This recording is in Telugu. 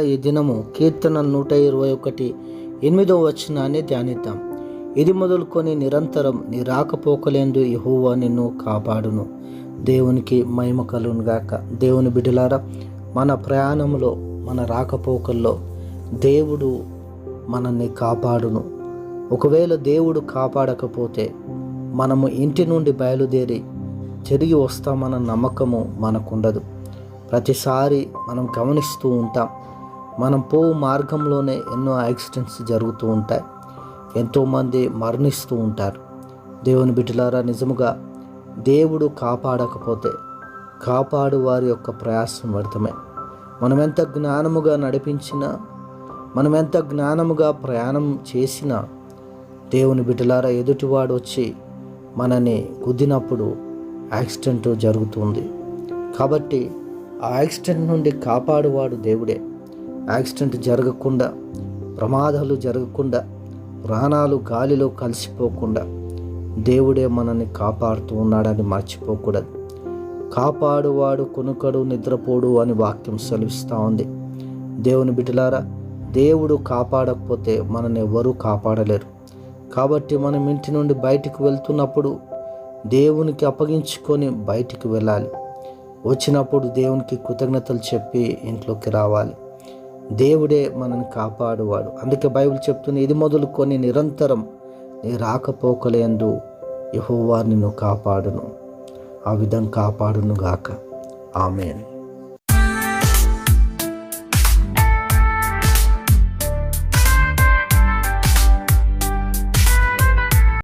ఈ దినము కీర్తన నూట ఇరవై ఒకటి ఎనిమిదో వచనాన్ని ధ్యానిద్దాం. ఇది మొదలుకొని నిరంతరం నీ రాకపోకలేందు యహోవా నిన్ను కాపాడును. దేవునికి మహిమ కలుగును గాక. దేవుని బిడ్డలారా మన ప్రయాణంలో మన రాకపోకల్లో దేవుడు మనల్ని కాపాడును. ఒకవేళ దేవుడు కాపాడకపోతే మనము ఇంటి నుండి బయలుదేరి తిరిగి వస్తామన్న నమ్మకము మనకుండదు. ప్రతిసారి మనం గమనిస్తూ ఉంటాం. మనం పో మార్గంలోనే ఎన్నో యాక్సిడెంట్స్ జరుగుతూ ఉంటాయి. ఎంతోమంది మరణిస్తూ ఉంటారు. దేవుని బిడ్డలారా నిజముగా దేవుడు కాపాడకపోతే కాపాడు వారి యొక్క ప్రయాసం వ్యర్థమే. మనం ఎంత జ్ఞానముగా నడిపించినా మనం ఎంత జ్ఞానముగా ప్రయాణం చేసినా దేవుని బిడ్డలారా ఎదుటివాడు వచ్చి మనని గుద్దినప్పుడు యాక్సిడెంట్ జరుగుతుంది. కాబట్టి ఆ యాక్సిడెంట్ నుండి కాపాడువాడు దేవుడే. యాక్సిడెంట్ జరగకుండా ప్రమాదాలు జరగకుండా ప్రాణాలు గాలిలో కలిసిపోకుండా దేవుడే మనల్ని కాపాడుతూ ఉన్నాడని మర్చిపోకూడదు. కాపాడువాడు కొనుకడు నిద్రపోడు అని వాక్యం సెలవిస్తూ ఉంది. దేవుని బిడ్డలారా దేవుడు కాపాడకపోతే మనల్ని ఎవరూ కాపాడలేరు. కాబట్టి మనం ఇంటి నుండి బయటికి వెళ్తున్నప్పుడు దేవునికి అప్పగించుకొని బయటికి వెళ్ళాలి. వచ్చినప్పుడు దేవునికి కృతజ్ఞతలు చెప్పి ఇంట్లోకి రావాలి. దేవుడే మనల్ని కాపాడువాడు. అందుకే బైబిల్ చెప్తుంది ఇది మొదలుకొని నిరంతరం నీ రాకపోకలేందు యహోవా నిన్ను కాపాడును. ఆ విధంగా కాపాడును గాక